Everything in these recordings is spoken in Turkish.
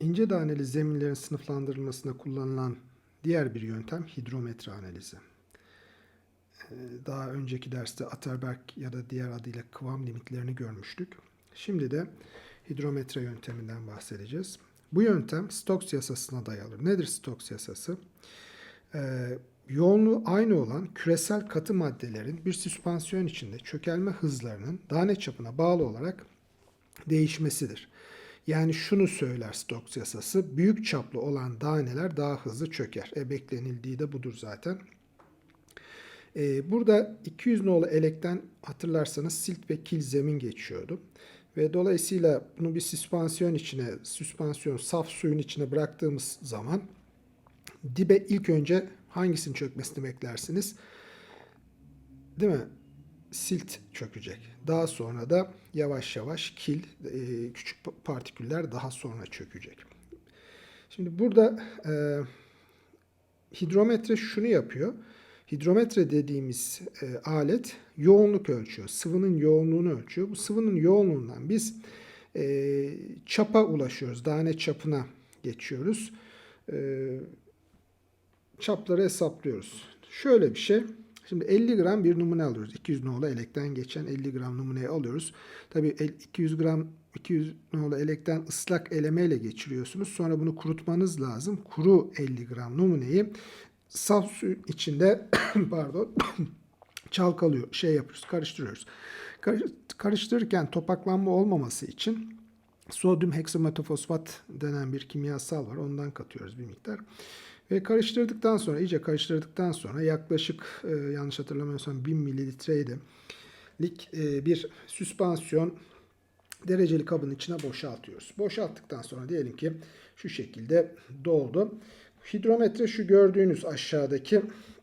İnce daneli zeminlerin sınıflandırılmasında kullanılan diğer bir yöntem hidrometre analizi. Ee, Daha önceki derste Atterberg ya da diğer adıyla kıvam limitlerini görmüştük. Şimdi de hidrometre yönteminden bahsedeceğiz. Bu yöntem Stokes yasasına dayalı. Nedir Stokes yasası? Ee, yoğunluğu aynı olan küresel katı maddelerin bir süspansiyon içinde çökelme hızlarının tane çapına bağlı olarak değişmesidir. Yani şunu söyler Stokes yasası, büyük çaplı olan daneler daha hızlı çöker. E beklenildiği de budur zaten. Ee, burada 200 nolu elekten hatırlarsanız silt ve kil zemin geçiyordu. Ve dolayısıyla bunu bir süspansiyon içine, süspansiyon saf suyun içine bıraktığımız zaman dibe ilk önce hangisinin çökmesini beklersiniz? Değil mi? Silt çökecek. Daha sonra da yavaş yavaş kil, e, küçük partiküller daha sonra çökecek. Şimdi burada e, hidrometre şunu yapıyor. Hidrometre dediğimiz e, alet yoğunluk ölçüyor. Sıvının yoğunluğunu ölçüyor. Bu sıvının yoğunluğundan biz e, çapa ulaşıyoruz. Tane çapına geçiyoruz. E, çapları hesaplıyoruz. Şöyle bir şey. Şimdi 50 gram bir numune alıyoruz. 200 nolu elekten geçen 50 gram numuneyi alıyoruz. Tabii 200 gram 200 nolu elekten ıslak elemeyle geçiriyorsunuz. Sonra bunu kurutmanız lazım. Kuru 50 gram numuneyi saf su içinde pardon çalkalıyor, şey yapıyoruz, karıştırıyoruz. Karıştırırken topaklanma olmaması için sodyum heksametofosfat denen bir kimyasal var. Ondan katıyoruz bir miktar. Ve karıştırdıktan sonra, iyice karıştırdıktan sonra yaklaşık e, yanlış hatırlamıyorsam 1000 mililitreydi. Lik e, bir süspansiyon dereceli kabın içine boşaltıyoruz. Boşalttıktan sonra diyelim ki şu şekilde doldu. Hidrometre şu gördüğünüz aşağıdaki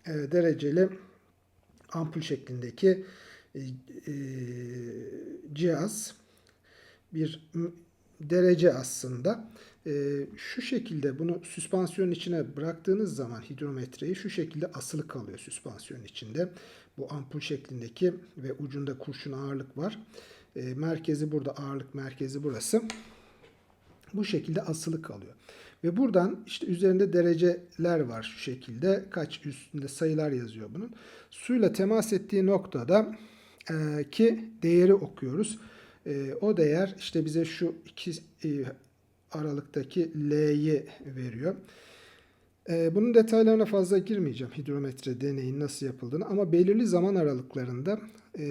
e, dereceli ampul şeklindeki e, e, cihaz bir derece aslında. E, şu şekilde bunu süspansiyonun içine bıraktığınız zaman hidrometreyi şu şekilde asılı kalıyor süspansiyonun içinde. Bu ampul şeklindeki ve ucunda kurşun ağırlık var. E, merkezi burada ağırlık merkezi burası. Bu şekilde asılı kalıyor. Ve buradan işte üzerinde dereceler var şu şekilde. Kaç üstünde sayılar yazıyor bunun. Suyla temas ettiği noktada e, ki değeri okuyoruz. E, o değer işte bize şu iki e, aralıktaki L'yi veriyor. E, bunun detaylarına fazla girmeyeceğim hidrometre deneyin nasıl yapıldığını ama belirli zaman aralıklarında e,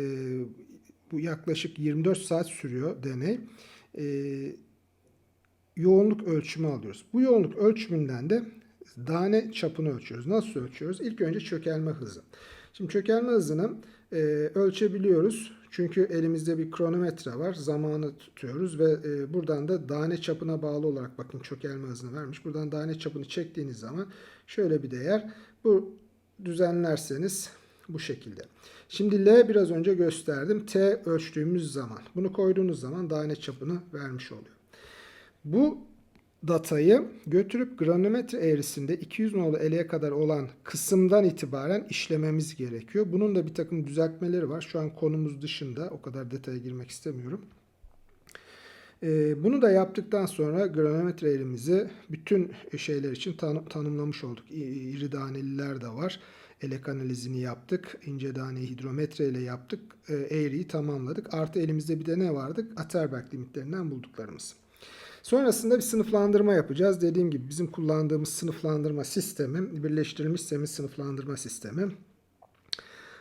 bu yaklaşık 24 saat sürüyor deney. E, yoğunluk ölçümü alıyoruz. Bu yoğunluk ölçümünden de tane çapını ölçüyoruz. Nasıl ölçüyoruz? İlk önce çökelme hızı. Şimdi çökelme hızını e, ölçebiliyoruz. Çünkü elimizde bir kronometre var. Zamanı tutuyoruz ve e, buradan da tane çapına bağlı olarak bakın çökelme hızını vermiş. Buradan tane çapını çektiğiniz zaman şöyle bir değer. Bu düzenlerseniz bu şekilde. Şimdi L biraz önce gösterdim. T ölçtüğümüz zaman. Bunu koyduğunuz zaman tane çapını vermiş oluyor. Bu datayı götürüp granometre eğrisinde 200 nolu eleğe kadar olan kısımdan itibaren işlememiz gerekiyor. Bunun da bir takım düzeltmeleri var. Şu an konumuz dışında. O kadar detaya girmek istemiyorum. Ee, bunu da yaptıktan sonra granometre eğrimizi bütün şeyler için tan tanımlamış olduk. İri taneliler de var. Elek analizini yaptık. İnce daneyi hidrometre ile yaptık. Ee, eğriyi tamamladık. Artı elimizde bir de ne vardı? Atterberg limitlerinden bulduklarımız. Sonrasında bir sınıflandırma yapacağız. Dediğim gibi bizim kullandığımız sınıflandırma sistemi birleştirilmiş zemin sınıflandırma sistemi.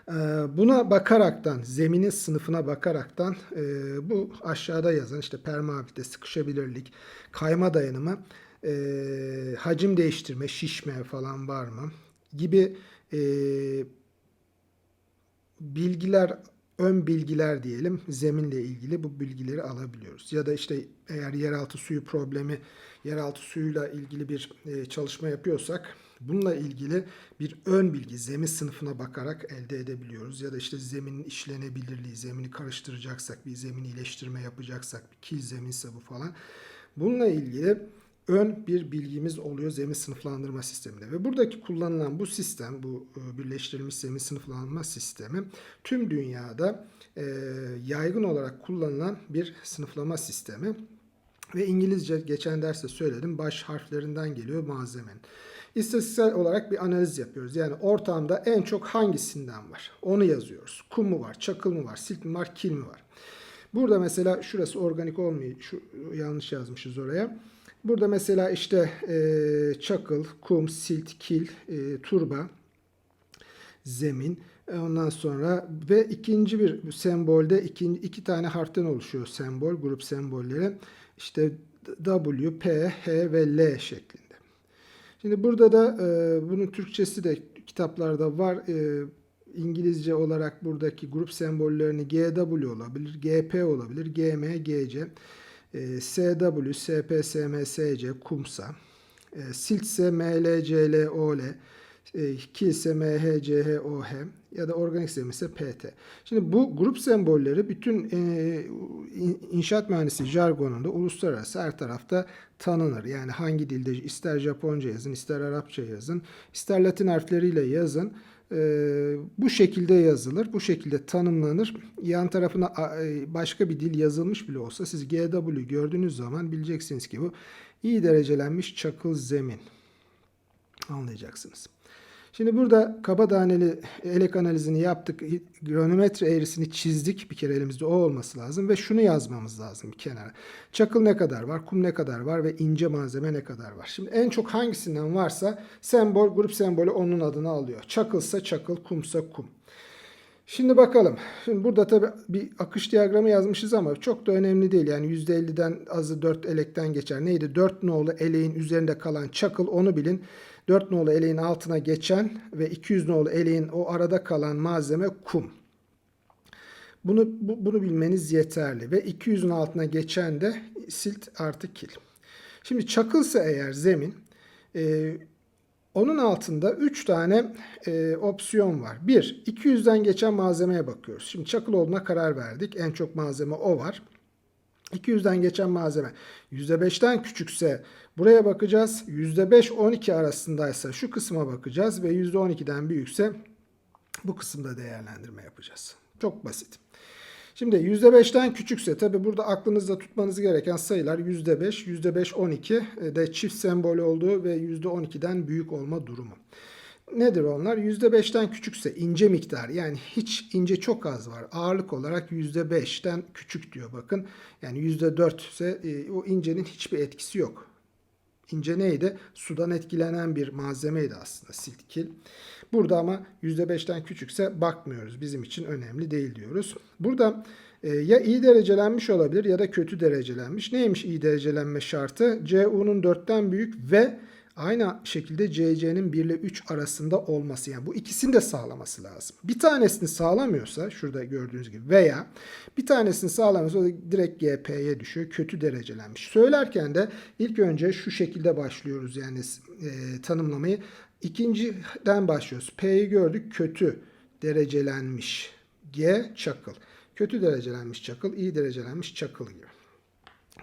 Ee, buna bakaraktan, zeminin sınıfına bakaraktan e, bu aşağıda yazan işte permeabilite, sıkışabilirlik, kayma dayanımı, e, hacim değiştirme, şişme falan var mı gibi e, bilgiler ön bilgiler diyelim zeminle ilgili bu bilgileri alabiliyoruz. Ya da işte eğer yeraltı suyu problemi, yeraltı suyuyla ilgili bir e, çalışma yapıyorsak bununla ilgili bir ön bilgi zemin sınıfına bakarak elde edebiliyoruz. Ya da işte zeminin işlenebilirliği, zemini karıştıracaksak, bir zemin iyileştirme yapacaksak, bir kil zeminse bu falan. Bununla ilgili ön bir bilgimiz oluyor zemin sınıflandırma sisteminde. Ve buradaki kullanılan bu sistem, bu e, birleştirilmiş zemin sınıflandırma sistemi tüm dünyada e, yaygın olarak kullanılan bir sınıflama sistemi. Ve İngilizce geçen derste söyledim baş harflerinden geliyor malzemenin. İstatistiksel olarak bir analiz yapıyoruz. Yani ortamda en çok hangisinden var? Onu yazıyoruz. Kum mu var, çakıl mı var, silt mi var, kil mi var? Burada mesela şurası organik olmuyor. Şu yanlış yazmışız oraya. Burada mesela işte e, çakıl, kum, silt, kil, e, turba, zemin. E, Ondan sonra ve ikinci bir sembolde iki, iki tane harften oluşuyor sembol, grup sembolleri. İşte W, P, H ve L şeklinde. Şimdi burada da e, bunun Türkçesi de kitaplarda var. E, İngilizce olarak buradaki grup sembollerini GW olabilir, GP olabilir, GM, GC, SW, SP, SM, SC, KUMSA, e, SILT ise ML, CL, OL, e, ki ise MH, CH, OH ya da organik sistem ise PT. Şimdi bu grup sembolleri bütün e, in- inşaat mühendisi jargonunda uluslararası her tarafta tanınır. Yani hangi dilde ister Japonca yazın, ister Arapça yazın, ister Latin harfleriyle yazın. E, bu şekilde yazılır, bu şekilde tanımlanır. Yan tarafına e, başka bir dil yazılmış bile olsa siz GW gördüğünüz zaman bileceksiniz ki bu iyi derecelenmiş çakıl zemin anlayacaksınız. Şimdi burada kaba taneli elek analizini yaptık. Granumetre eğrisini çizdik. Bir kere elimizde o olması lazım. Ve şunu yazmamız lazım bir kenara. Çakıl ne kadar var, kum ne kadar var ve ince malzeme ne kadar var. Şimdi en çok hangisinden varsa sembol, grup sembolü onun adını alıyor. Çakılsa çakıl, kumsa kum. Şimdi bakalım. Şimdi burada tabii bir akış diyagramı yazmışız ama çok da önemli değil. Yani %50'den azı 4 elekten geçer. Neydi? 4 nolu eleğin üzerinde kalan çakıl onu bilin. 4 nolu eleğin altına geçen ve 200 nolu eleğin o arada kalan malzeme kum. Bunu bu- bunu bilmeniz yeterli ve 200'ün altına geçen de silt artı kil. Şimdi çakılsa eğer zemin e, onun altında 3 tane e, opsiyon var. 1. 200'den geçen malzemeye bakıyoruz. Şimdi çakıl olduğuna karar verdik. En çok malzeme o var. 200'den geçen malzeme %5'ten küçükse buraya bakacağız. %5 12 arasındaysa şu kısma bakacağız ve %12'den büyükse bu kısımda değerlendirme yapacağız. Çok basit. Şimdi %5'ten küçükse tabi burada aklınızda tutmanız gereken sayılar %5, %5 12 de çift sembol olduğu ve %12'den büyük olma durumu. Nedir onlar? %5'ten küçükse ince miktar yani hiç ince çok az var. Ağırlık olarak %5'ten küçük diyor bakın. Yani %4 ise e, o incenin hiçbir etkisi yok. İnce neydi? Sudan etkilenen bir malzemeydi aslında siltikil. Burada ama %5'ten küçükse bakmıyoruz. Bizim için önemli değil diyoruz. Burada e, ya iyi derecelenmiş olabilir ya da kötü derecelenmiş. Neymiş iyi derecelenme şartı? CU'nun 4'ten büyük ve aynı şekilde CC'nin 1 ile 3 arasında olması. Yani bu ikisini de sağlaması lazım. Bir tanesini sağlamıyorsa şurada gördüğünüz gibi veya bir tanesini sağlamıyorsa o direkt GP'ye düşüyor. Kötü derecelenmiş. Söylerken de ilk önce şu şekilde başlıyoruz yani e, tanımlamayı. İkinciden başlıyoruz. P'yi gördük kötü derecelenmiş. G çakıl. Kötü derecelenmiş çakıl, iyi derecelenmiş çakıl gibi.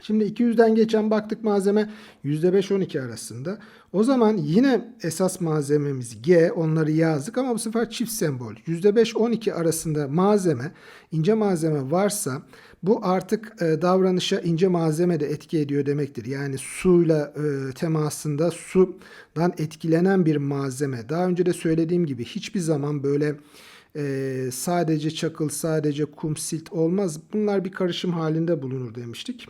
Şimdi 200'den geçen baktık malzeme %5-12 arasında. O zaman yine esas malzememiz G. Onları yazdık ama bu sefer çift sembol. %5-12 arasında malzeme, ince malzeme varsa bu artık e, davranışa ince malzeme de etki ediyor demektir. Yani suyla e, temasında sudan etkilenen bir malzeme. Daha önce de söylediğim gibi hiçbir zaman böyle e, sadece çakıl, sadece kum, silt olmaz. Bunlar bir karışım halinde bulunur demiştik.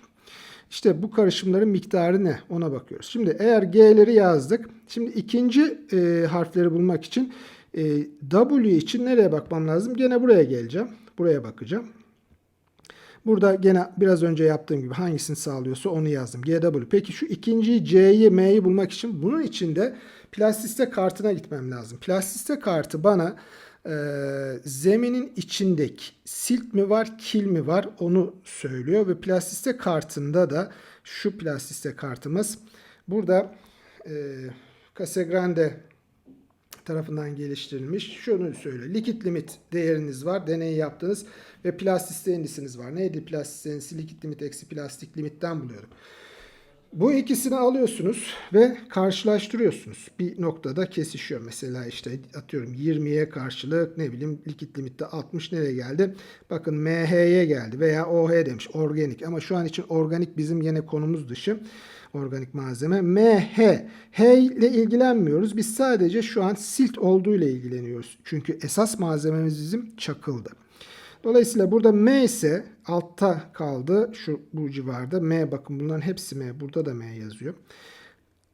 İşte bu karışımların miktarı ne? Ona bakıyoruz. Şimdi eğer G'leri yazdık. Şimdi ikinci e, harfleri bulmak için e, W için nereye bakmam lazım? Gene buraya geleceğim. Buraya bakacağım. Burada gene biraz önce yaptığım gibi hangisini sağlıyorsa onu yazdım. GW. Peki şu ikinciyi C'yi M'yi bulmak için bunun için de plastiste kartına gitmem lazım. Plastiste kartı bana e, zeminin içindeki silt mi var, kil mi var onu söylüyor ve plastiste kartında da şu plastiste kartımız burada e, Casagrande tarafından geliştirilmiş. Şunu söyle. Likit limit değeriniz var. Deney yaptınız ve plastisite indisiniz var. Neydi plastisite indisi? Likit limit eksi plastik limitten buluyorduk. Bu ikisini alıyorsunuz ve karşılaştırıyorsunuz. Bir noktada kesişiyor. Mesela işte atıyorum 20'ye karşılık ne bileyim likit limitte 60 nereye geldi? Bakın MH'ye geldi veya OH demiş organik ama şu an için organik bizim yine konumuz dışı organik malzeme. MH. H ile ilgilenmiyoruz. Biz sadece şu an silt olduğu ile ilgileniyoruz. Çünkü esas malzememiz bizim çakıldı. Dolayısıyla burada M ise altta kaldı. Şu bu civarda. M bakın bunların hepsi M. Burada da M yazıyor.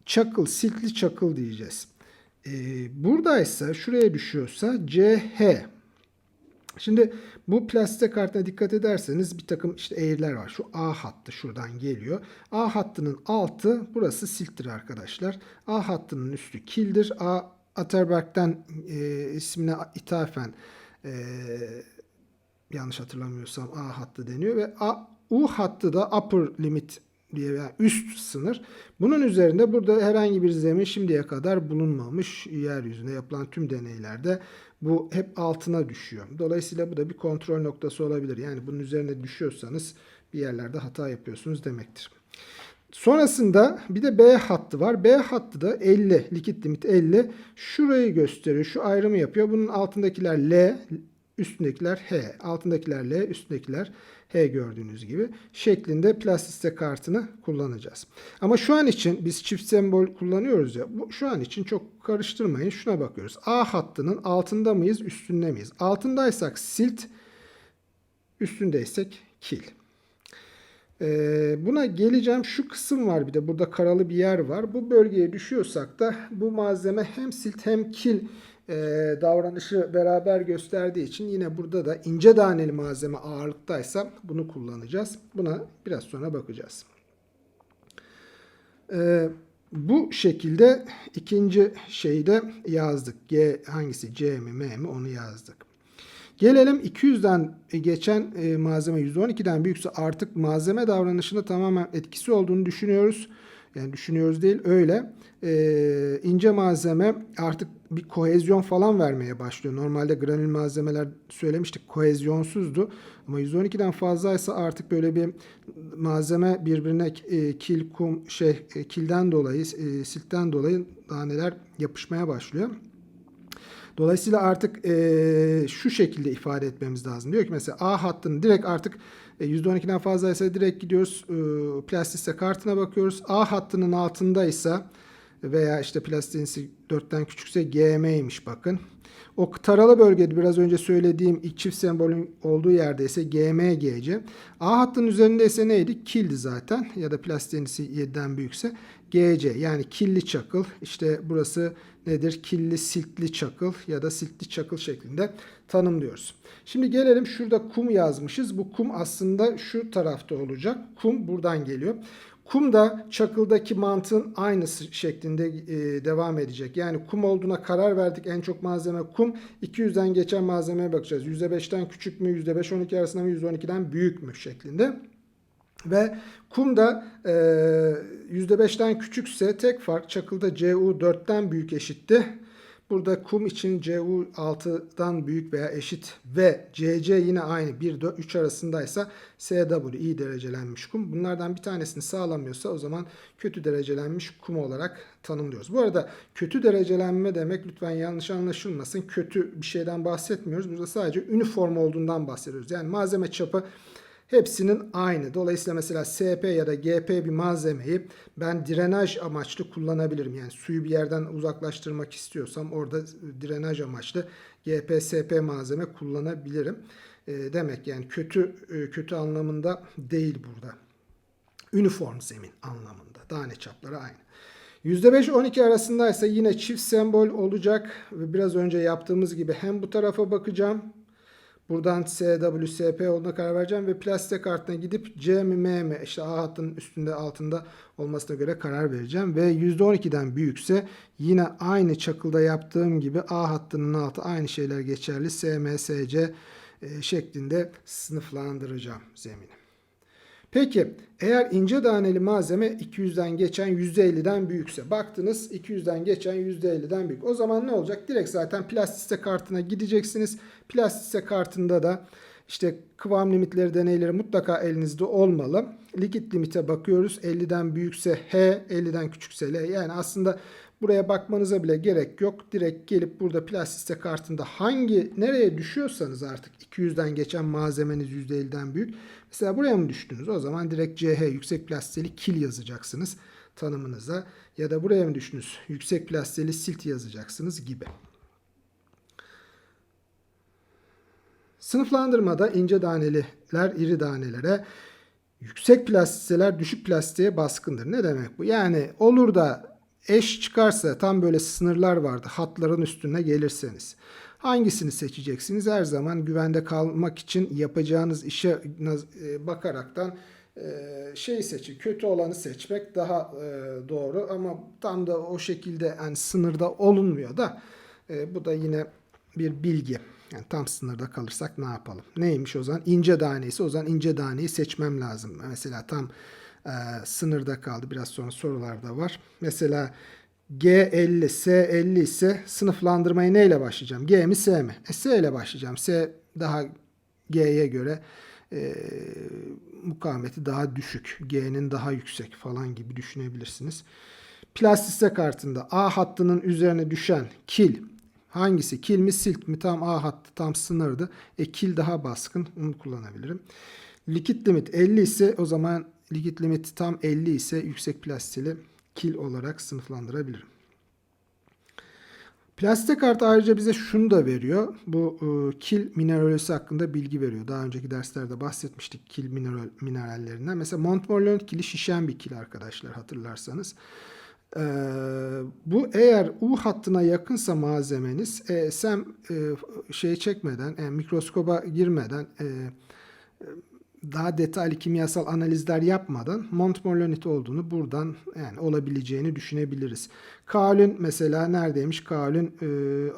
Çakıl, siltli çakıl diyeceğiz. Ee, buradaysa şuraya düşüyorsa CH. Şimdi bu plastik kartına dikkat ederseniz bir takım işte eğriler var. Şu A hattı şuradan geliyor. A hattının altı burası silttir arkadaşlar. A hattının üstü kildir. A Atterberg'den e, ismine ithafen e, yanlış hatırlamıyorsam A hattı deniyor ve A, U hattı da upper limit diye yani üst sınır. Bunun üzerinde burada herhangi bir zemin şimdiye kadar bulunmamış. Yeryüzünde yapılan tüm deneylerde bu hep altına düşüyor. Dolayısıyla bu da bir kontrol noktası olabilir. Yani bunun üzerine düşüyorsanız bir yerlerde hata yapıyorsunuz demektir. Sonrasında bir de B hattı var. B hattı da 50, likit limit 50. Şurayı gösteriyor. Şu ayrımı yapıyor. Bunun altındakiler L, üstündekiler H, altındakiler L, üstündekiler H gördüğünüz gibi şeklinde plastiste kartını kullanacağız. Ama şu an için biz çift sembol kullanıyoruz ya. Bu, şu an için çok karıştırmayın. Şuna bakıyoruz. A hattının altında mıyız, üstünde miyiz? Altındaysak silt, üstündeysek kil. Ee, buna geleceğim. Şu kısım var bir de burada karalı bir yer var. Bu bölgeye düşüyorsak da bu malzeme hem silt hem kil e, davranışı beraber gösterdiği için yine burada da ince taneli malzeme ağırlıktaysa bunu kullanacağız. Buna biraz sonra bakacağız. E, bu şekilde ikinci şeyde yazdık. G hangisi C mi M mi onu yazdık. Gelelim 200'den geçen e, malzeme 112'den büyükse artık malzeme davranışında tamamen etkisi olduğunu düşünüyoruz. Yani düşünüyoruz değil öyle. Ee, ince malzeme artık bir kohezyon falan vermeye başlıyor. Normalde granül malzemeler söylemiştik kohezyonsuzdu. Ama 112'den fazlaysa artık böyle bir malzeme birbirine e, kil, kum, şey e, kilden dolayı, e, siltten dolayı taneler yapışmaya başlıyor. Dolayısıyla artık e, şu şekilde ifade etmemiz lazım. Diyor ki mesela A hattının direkt artık e, %12'den fazlaysa direkt gidiyoruz e, plastiste kartına bakıyoruz. A hattının altındaysa veya işte plastiğinsi 4'ten küçükse GM'ymiş bakın. O taralı bölgede biraz önce söylediğim çift sembolün olduğu yerde ise GM, GC. A hattının üzerinde ise neydi? Kildi zaten ya da plastiğinisi 7'den büyükse GC yani killi çakıl. İşte burası nedir? Killi siltli çakıl ya da siltli çakıl şeklinde tanımlıyoruz. Şimdi gelelim şurada kum yazmışız. Bu kum aslında şu tarafta olacak. Kum buradan geliyor. Kum da çakıldaki mantığın aynısı şeklinde e, devam edecek. Yani kum olduğuna karar verdik. En çok malzeme kum. 200'den geçen malzemeye bakacağız. %5'ten küçük mü? %5-12 arasında mı? %12'den büyük mü? şeklinde. Ve kum da e, %5'ten küçükse tek fark çakılda CU 4'ten büyük eşitti. Burada kum için CU 6'dan büyük veya eşit ve CC yine aynı 1 4 3 arasındaysa SW iyi derecelenmiş kum. Bunlardan bir tanesini sağlamıyorsa o zaman kötü derecelenmiş kum olarak tanımlıyoruz. Bu arada kötü derecelenme demek lütfen yanlış anlaşılmasın. Kötü bir şeyden bahsetmiyoruz. Burada sadece üniform olduğundan bahsediyoruz. Yani malzeme çapı Hepsinin aynı. Dolayısıyla mesela SP ya da GP bir malzemeyi ben drenaj amaçlı kullanabilirim. Yani suyu bir yerden uzaklaştırmak istiyorsam orada drenaj amaçlı GP, SP malzeme kullanabilirim. E, demek yani kötü e, kötü anlamında değil burada. Uniform zemin anlamında. Tane çapları aynı. %5-12 arasındaysa yine çift sembol olacak. Biraz önce yaptığımız gibi hem bu tarafa bakacağım Buradan SWSP olduğuna karar vereceğim ve plastik kartına gidip C mi M mi işte A hattının üstünde altında olmasına göre karar vereceğim. Ve %12'den büyükse yine aynı çakılda yaptığım gibi A hattının altı aynı şeyler geçerli. SC e, şeklinde sınıflandıracağım zemini. Peki eğer ince taneli malzeme 200'den geçen %50'den büyükse baktınız 200'den geçen %50'den büyük. O zaman ne olacak? Direkt zaten plastiste kartına gideceksiniz. Plastiste kartında da İşte kıvam limitleri deneyleri mutlaka elinizde olmalı. Likit limite bakıyoruz. 50'den büyükse H, 50'den küçükse L. Yani aslında buraya bakmanıza bile gerek yok. Direkt gelip burada plastiste kartında hangi nereye düşüyorsanız artık 200'den geçen malzemeniz %50'den büyük. Mesela buraya mı düştünüz? O zaman direkt CH yüksek plasteli kil yazacaksınız tanımınıza. Ya da buraya mı düştünüz? Yüksek plasteli silt yazacaksınız gibi. Sınıflandırmada ince taneliler iri tanelere, yüksek plastiseler düşük plastiğe baskındır. Ne demek bu? Yani olur da eş çıkarsa tam böyle sınırlar vardı hatların üstüne gelirseniz. Hangisini seçeceksiniz? Her zaman güvende kalmak için yapacağınız işe e, bakaraktan e, şey seçin. Kötü olanı seçmek daha e, doğru ama tam da o şekilde yani sınırda olunmuyor da bu da yine bir bilgi. Yani tam sınırda kalırsak ne yapalım? Neymiş o zaman? İnce taneyse o zaman ince taneyi seçmem lazım. Mesela tam e, sınırda kaldı. Biraz sonra sorularda var. Mesela G50, S50 ise sınıflandırmayı neyle başlayacağım? G mi S mi? E, S ile başlayacağım. S daha G'ye göre e, mukavemeti daha düşük. G'nin daha yüksek falan gibi düşünebilirsiniz. Plastiste kartında A hattının üzerine düşen kil Hangisi? Kil mi silt mi? Tam A hattı tam sınırdı. E kil daha baskın. Onu kullanabilirim. Likit limit 50 ise o zaman likit limit tam 50 ise yüksek plastili kil olarak sınıflandırabilirim. Plastik kart ayrıca bize şunu da veriyor. Bu e, kil mineralisi hakkında bilgi veriyor. Daha önceki derslerde bahsetmiştik kil mineral, minerallerinden. Mesela Montmorillon kili şişen bir kil arkadaşlar hatırlarsanız. Ee, bu eğer U hattına yakınsa malzemeniz e, sen e, şey çekmeden yani mikroskoba girmeden e, daha detaylı kimyasal analizler yapmadan Montmorillonit olduğunu buradan yani olabileceğini düşünebiliriz. Kaolin mesela neredeymiş? Kaolin e,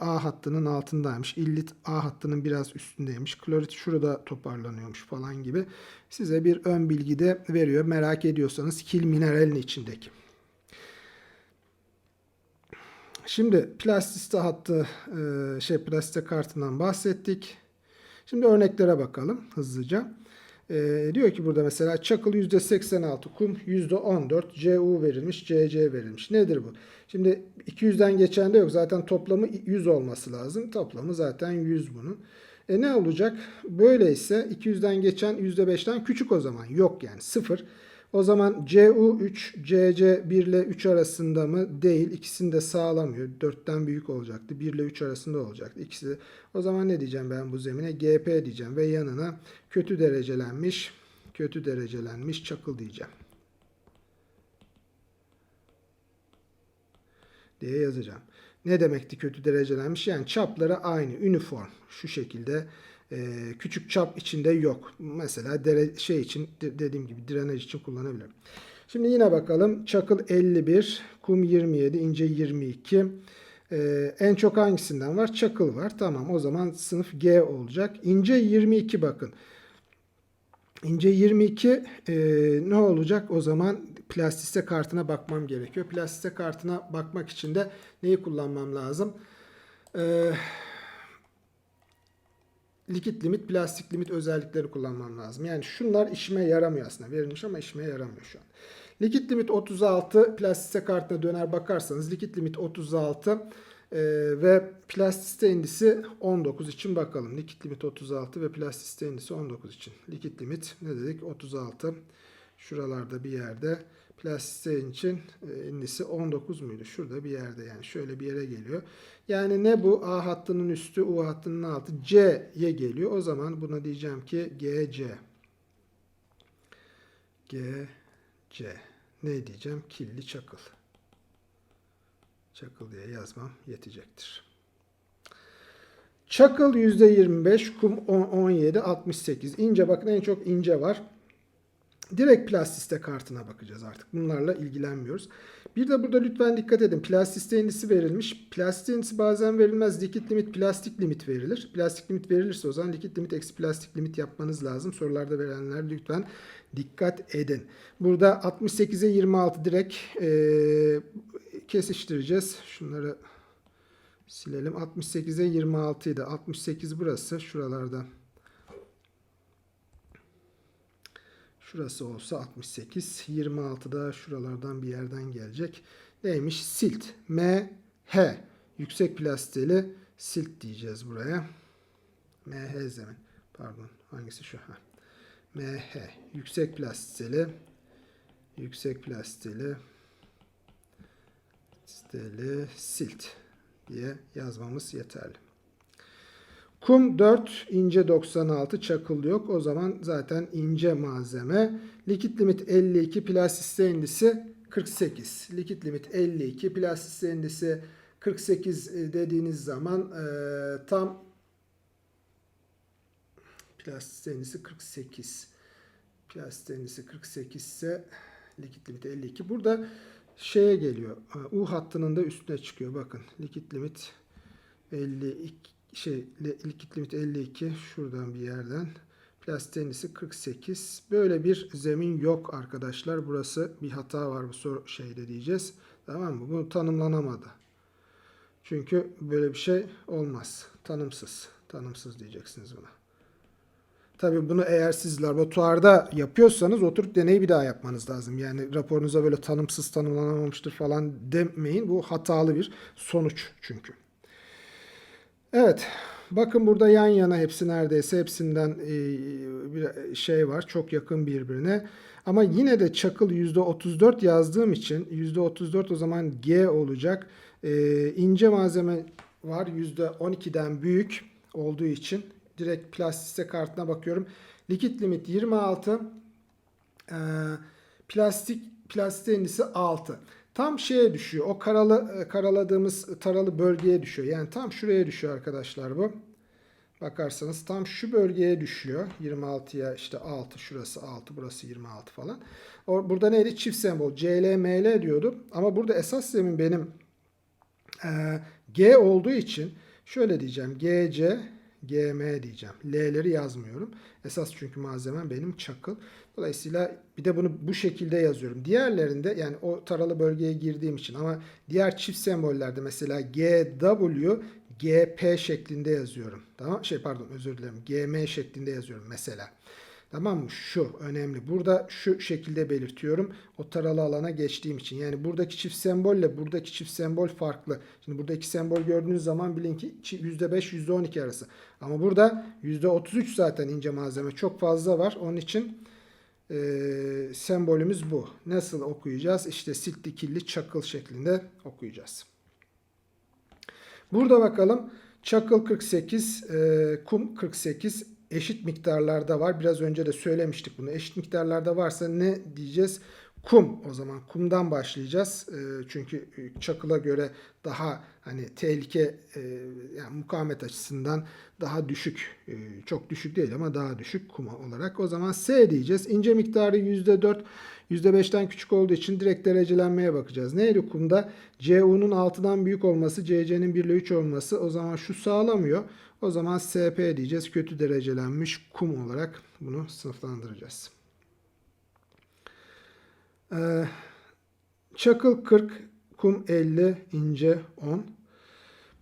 A hattının altındaymış. İllit A hattının biraz üstündeymiş. Klorit şurada toparlanıyormuş falan gibi. Size bir ön bilgi de veriyor. Merak ediyorsanız kil mineralin içindeki. Şimdi plastiste hattı e, şey plastiste kartından bahsettik. Şimdi örneklere bakalım hızlıca. E, diyor ki burada mesela çakıl %86, kum %14, Cu verilmiş, Cc verilmiş. Nedir bu? Şimdi 200'den geçen de yok. Zaten toplamı 100 olması lazım. Toplamı zaten 100 bunun. E ne olacak? Böyleyse 200'den geçen %5'ten küçük o zaman. Yok yani 0. O zaman CU3 CC 1 ile 3 arasında mı? Değil. İkisini de sağlamıyor. 4'ten büyük olacaktı. 1 ile 3 arasında olacaktı. İkisi. O zaman ne diyeceğim ben bu zemine? GP diyeceğim ve yanına kötü derecelenmiş kötü derecelenmiş çakıl diyeceğim. diye yazacağım. Ne demekti kötü derecelenmiş? Yani çapları aynı, uniform. Şu şekilde e, küçük çap içinde yok. Mesela dere, şey için dediğim gibi drenaj için kullanabilirim. Şimdi yine bakalım. Çakıl 51, kum 27, ince 22. Ee, en çok hangisinden var? Çakıl var. Tamam o zaman sınıf G olacak. İnce 22 bakın. İnce 22 e, ne olacak? O zaman plastiste kartına bakmam gerekiyor. Plastiste kartına bakmak için de neyi kullanmam lazım? Eee likit limit, plastik limit özellikleri kullanmam lazım. Yani şunlar işime yaramıyor aslında. Verilmiş ama işime yaramıyor şu an. Likit limit 36, plastiste kartına döner bakarsanız likit limit 36 e, ve plastiste indisi 19 için bakalım. Likit limit 36 ve plastiste indisi 19 için. Likit limit ne dedik? 36. Şuralarda bir yerde. Plastiğin için e, indisi 19 muydu? Şurada bir yerde yani şöyle bir yere geliyor. Yani ne bu? A hattının üstü, U hattının altı C'ye geliyor. O zaman buna diyeceğim ki GC. GC. Ne diyeceğim? Killi çakıl. Çakıl diye yazmam yetecektir. Çakıl %25, kum 17, 68. İnce bakın en çok ince var. Direkt plastiste kartına bakacağız artık. Bunlarla ilgilenmiyoruz. Bir de burada lütfen dikkat edin. Plastiste indisi verilmiş. Plastik indisi bazen verilmez. Likit limit, plastik limit verilir. Plastik limit verilirse o zaman likit limit eksi plastik limit yapmanız lazım. Sorularda verenler lütfen dikkat edin. Burada 68'e 26 direkt e, kesiştireceğiz. Şunları silelim. 68'e 26 idi. 68 burası. Şuralarda Şurası olsa 68. 26 da şuralardan bir yerden gelecek. Neymiş? Silt. M, H. Yüksek plastili silt diyeceğiz buraya. M, H zemin. Pardon. Hangisi şu? Ha. M, H. Yüksek plastili. Yüksek plastili. Steli silt diye yazmamız yeterli. Kum 4, ince 96, çakıl yok. O zaman zaten ince malzeme. Likit limit 52, plastisite indisi 48. Likit limit 52, plastisite indisi 48 dediğiniz zaman e, tam plastisite indisi 48. Plastisite indisi 48 ise likit limit 52. Burada şeye geliyor. U hattının da üstüne çıkıyor. Bakın likit limit 52 şey likit limit 52 şuradan bir yerden. Plastenisi 48. Böyle bir zemin yok arkadaşlar. Burası bir hata var bu soru şeyde diyeceğiz. Tamam mı? Bu tanımlanamadı. Çünkü böyle bir şey olmaz. Tanımsız. Tanımsız diyeceksiniz buna. Tabii bunu eğer siz laboratuvarda yapıyorsanız oturup deneyi bir daha yapmanız lazım. Yani raporunuza böyle tanımsız tanımlanamamıştır falan demeyin. Bu hatalı bir sonuç çünkü. Evet. Bakın burada yan yana hepsi neredeyse hepsinden e, bir şey var. Çok yakın birbirine. Ama yine de çakıl %34 yazdığım için %34 o zaman G olacak. E, ince malzeme var %12'den büyük olduğu için direkt plastike kartına bakıyorum. Likit limit 26. E, plastik plastik indisi 6 tam şeye düşüyor. O karalı karaladığımız taralı bölgeye düşüyor. Yani tam şuraya düşüyor arkadaşlar bu. Bakarsanız tam şu bölgeye düşüyor. 26'ya işte 6 şurası 6 burası 26 falan. O, burada neydi? Çift sembol CL ML diyordum. Ama burada esas zemin benim e, G olduğu için şöyle diyeceğim. GC GM diyeceğim. L'leri yazmıyorum. Esas çünkü malzemem benim çakıl. Dolayısıyla bir de bunu bu şekilde yazıyorum. Diğerlerinde yani o taralı bölgeye girdiğim için ama diğer çift sembollerde mesela GW GP şeklinde yazıyorum. Tamam şey pardon özür dilerim. GM şeklinde yazıyorum mesela. Tamam mı? Şu önemli. Burada şu şekilde belirtiyorum. O taralı alana geçtiğim için. Yani buradaki çift sembolle buradaki çift sembol farklı. Şimdi burada iki sembol gördüğünüz zaman bilin ki %5 %12 arası. Ama burada %33 zaten ince malzeme çok fazla var. Onun için e, sembolümüz bu. Nasıl okuyacağız? İşte silt dikilli çakıl şeklinde okuyacağız. Burada bakalım. Çakıl 48, e, kum 48 eşit miktarlarda var. Biraz önce de söylemiştik bunu. Eşit miktarlarda varsa ne diyeceğiz? Kum o zaman kumdan başlayacağız. E, çünkü çakıla göre daha hani tehlike e, yani mukavemet açısından daha düşük. E, çok düşük değil ama daha düşük kum olarak. O zaman S diyeceğiz. İnce miktarı %4 %5'ten küçük olduğu için direkt derecelenmeye bakacağız. Neydi kumda? CU'nun 6'dan büyük olması, CC'nin 1 ile 3 olması o zaman şu sağlamıyor. O zaman SP diyeceğiz. Kötü derecelenmiş kum olarak bunu sınıflandıracağız. Ee, çakıl 40, kum 50, ince 10.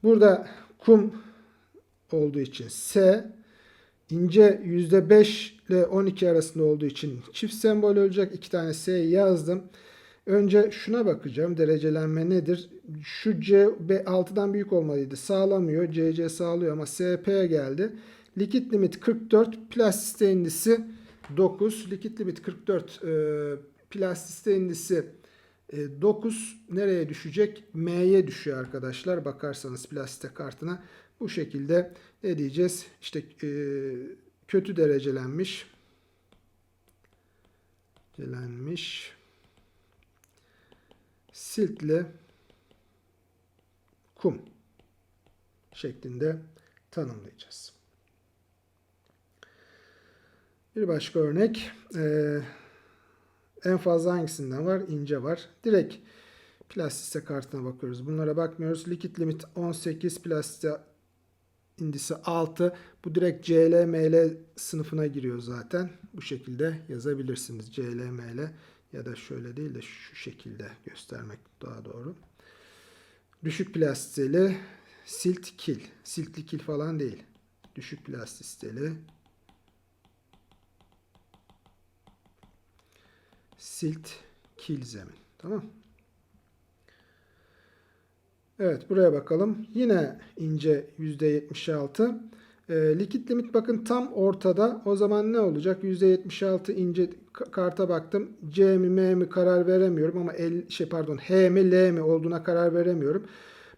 Burada kum olduğu için S, ince %5 ile 12 arasında olduğu için çift sembol olacak. İki tane S yazdım. Önce şuna bakacağım. Derecelenme nedir? Şu C 6'dan büyük olmalıydı. Sağlamıyor. CC sağlıyor ama SP geldi. Likit limit 44. Plastisite indisi 9. Likit limit 44. E, plastisite indisi e, 9 nereye düşecek? M'ye düşüyor arkadaşlar. Bakarsanız plastik kartına bu şekilde ne diyeceğiz? İşte e, kötü derecelenmiş derecelenmiş siltli kum şeklinde tanımlayacağız. Bir başka örnek. Ee, en fazla hangisinden var? İnce var. Direkt plastise kartına bakıyoruz. Bunlara bakmıyoruz. Likit limit 18, plastise indisi 6. Bu direkt CLML sınıfına giriyor zaten. Bu şekilde yazabilirsiniz. CLML ya da şöyle değil de şu şekilde göstermek daha doğru. Düşük plastili silt kil. Siltli kil falan değil. Düşük plastisteli silt kil zemin. Tamam. Evet buraya bakalım. Yine ince %76. E, likit limit bakın tam ortada. O zaman ne olacak? %76 ince ka- karta baktım. C mi M mi karar veremiyorum ama el, şey pardon H mi L mi olduğuna karar veremiyorum.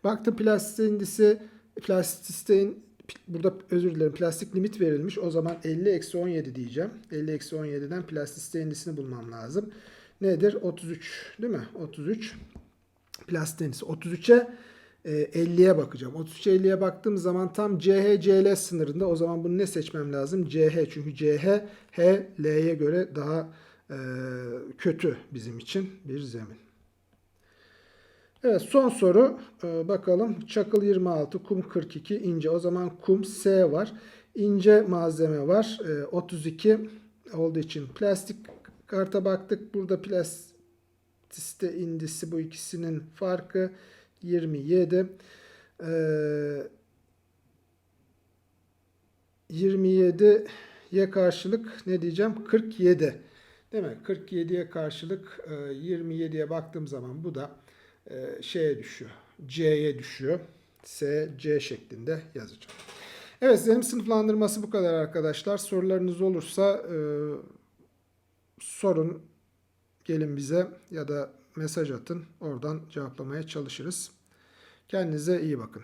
Baktım plastik indisi plastistein burada özür dilerim plastik limit verilmiş. O zaman 50 eksi 17 diyeceğim. 50 eksi 17'den plastik indisini bulmam lazım. Nedir? 33 değil mi? 33 plastik indisi. 33'e e, 50'ye bakacağım. 33'e 50'ye baktığım zaman tam CH CL sınırında. O zaman bunu ne seçmem lazım? CH. Çünkü CH H göre daha e, kötü bizim için bir zemin. Evet son soru Ee, bakalım çakıl 26 kum 42 ince o zaman kum S var ince malzeme var Ee, 32 olduğu için plastik karta baktık burada plastiste indisi bu ikisinin farkı 27 Ee, 27'ye karşılık ne diyeceğim 47 değil mi 47'ye karşılık e, 27'ye baktığım zaman bu da e, şeye düşüyor. C'ye düşüyor. S, C şeklinde yazacağım. Evet zemin sınıflandırması bu kadar arkadaşlar. Sorularınız olursa e, sorun gelin bize ya da mesaj atın. Oradan cevaplamaya çalışırız. Kendinize iyi bakın.